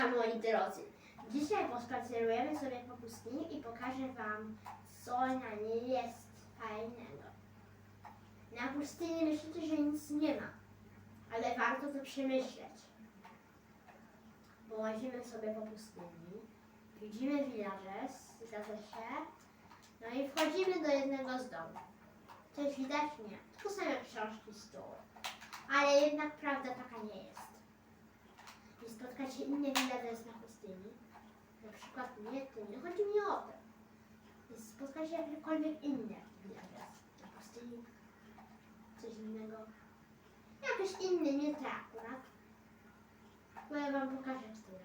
witam moi drodzy. Dzisiaj pospacerujemy sobie po pustyni i pokażę wam, co na niej jest fajnego. Na pustyni myślicie, że nic nie ma, ale warto to przemyśleć. Bo łazimy sobie po pustyni, widzimy villages, zgadza się, no i wchodzimy do jednego z domów. Coś widać? Nie. Tu same książki, stół. Ale jednak prawda taka nie jest i spotkacie inne villages na pustyni, na przykład mnie, ty, nie chodzi mi o to. Jest spotkacie jakiekolwiek inne villages na pustyni, coś innego. Jakiś inny, nie te akurat. Bo ja wam pokażę które.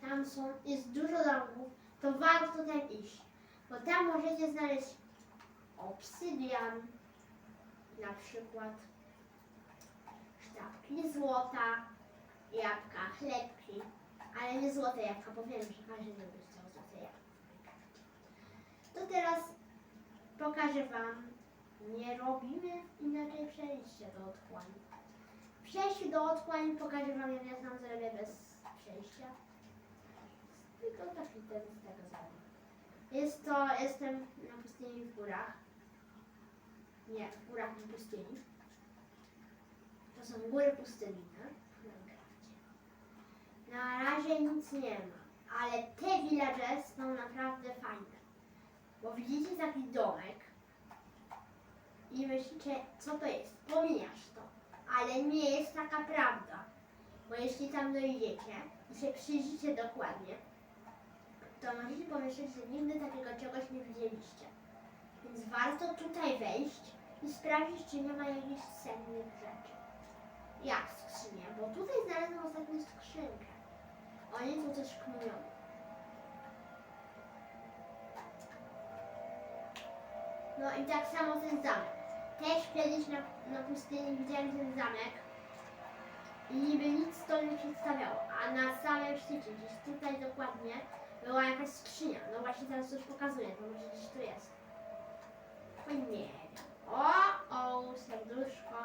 Tam są, jest dużo domów, to warto tam iść, bo tam możecie znaleźć obsydian, na przykład sztabki złota, jabłka, chlebki, ale nie złote jabłka, bo wiem, że każdy by chciał złote jabłka. To teraz pokażę Wam, nie robimy inaczej przejścia do otchłani. Przejście do otchłani pokażę Wam, jak ja tam zrobię bez przejścia. Tylko taki ten z tego zrobię. Jest to, jestem na pustyni w górach. Nie, w górach na pustyni. To są góry pustynne w Minecrafcie. Na razie nic nie ma, ale te villages są naprawdę fajne. Bo widzicie taki domek i myślicie, co to jest? Pomijasz to. Ale nie jest taka prawda. Bo jeśli tam dojdziecie i się przyjrzycie dokładnie, to możecie pomyśleć, że nigdy takiego czegoś nie widzieliście. Więc warto tutaj wejść i sprawdzić, czy nie ma jakichś cennych rzeczy. Jak skrzynia? Bo tutaj znalazłam ostatnio skrzynkę. Oni tu coś kminią. No i tak samo ten zamek. Też kiedyś na, na pustyni widziałem ten zamek i niby nic to nie przedstawiało, a na samym szczycie, gdzieś tutaj dokładnie, była jakaś skrzynia. No właśnie teraz coś pokazuję, to może gdzieś tu jest. O nie. O, o, serduszko.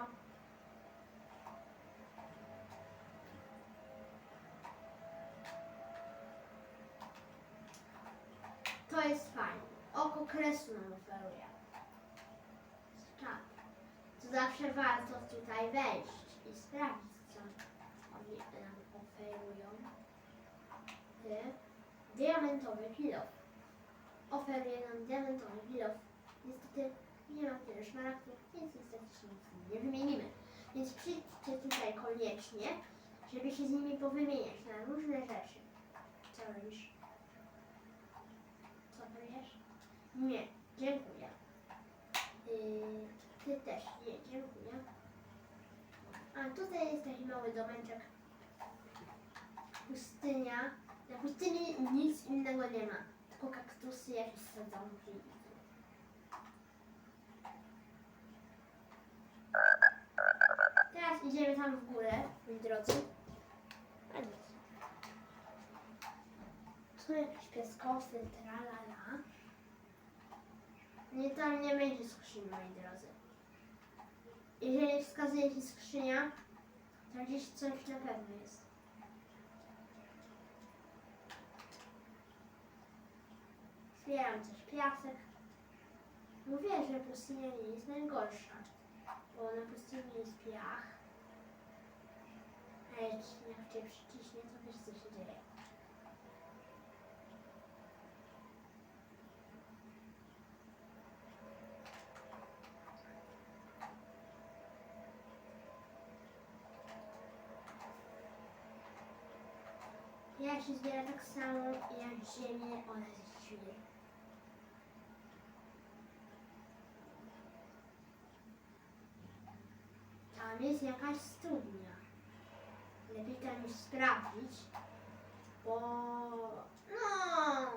To jest fajne. Oko kresu nam oferuje. To zawsze warto tutaj wejść i sprawdzić, co oni nam oferują. Ty. Diamentowy kilof. Oferuje nam diamentowy kilof. Niestety nie mam tyle szmaragdów, więc niestety się nic nie wymienimy. Więc przyjdźcie tutaj koniecznie, żeby się z nimi powymieniać na różne rzeczy. Co robisz? Powiesz? Nie, dziękuję. Yy, ty też, nie, dziękuję. A tutaj jest taki mały domeczek. Pustynia. Na pustyni nic innego nie ma. Tylko kaktusy, jakieś sadzonki. Teraz idziemy tam w górę, moi drodzy. A nic. Tu jakieś piaskowce, tralala. Nie, tam nie będzie skrzyni, moi drodzy. Jeżeli wskazuje się skrzynia, to gdzieś coś na pewno jest. Zbieram też piasek. Mówię, że pustynia nie jest najgorsza, bo na pustyni jest piach. A jak cię przyciśnie, to wiesz co się dzieje. Ja się zbiera tak samo jak ziemię oraz świr. Tam jest jakaś studnia. Lepiej tam już sprawdzić, bo no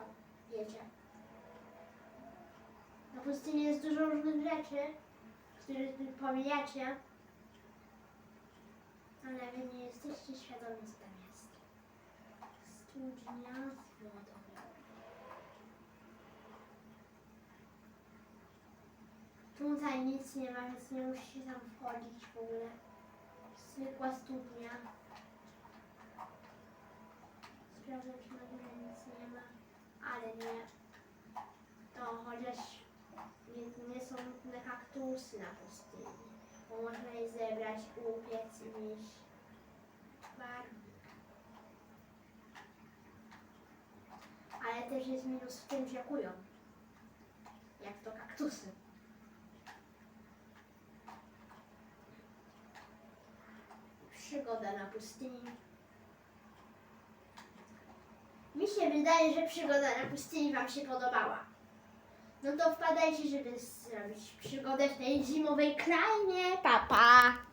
wiecie. Na pustyni jest dużo różnych rzeczy, które wy pomijacie, ale wy nie jesteście świadomi, z wodą. Tutaj nic nie ma, więc nie musicie tam wchodzić w ogóle. Zwykła studnia. sprawdzam, czy na górze nic nie ma, ale nie. To chociaż nie, nie są te kaktusy na pustyni, bo można je zebrać, upiec i mieć barwnik. Ale też jest minus w tym, że kują. Jak to kaktusy. Przygoda na pustyni. Mi się wydaje, że przygoda na pustyni Wam się podobała. No to wpadajcie, żeby zrobić przygodę w tej zimowej krainie. Pa, pa!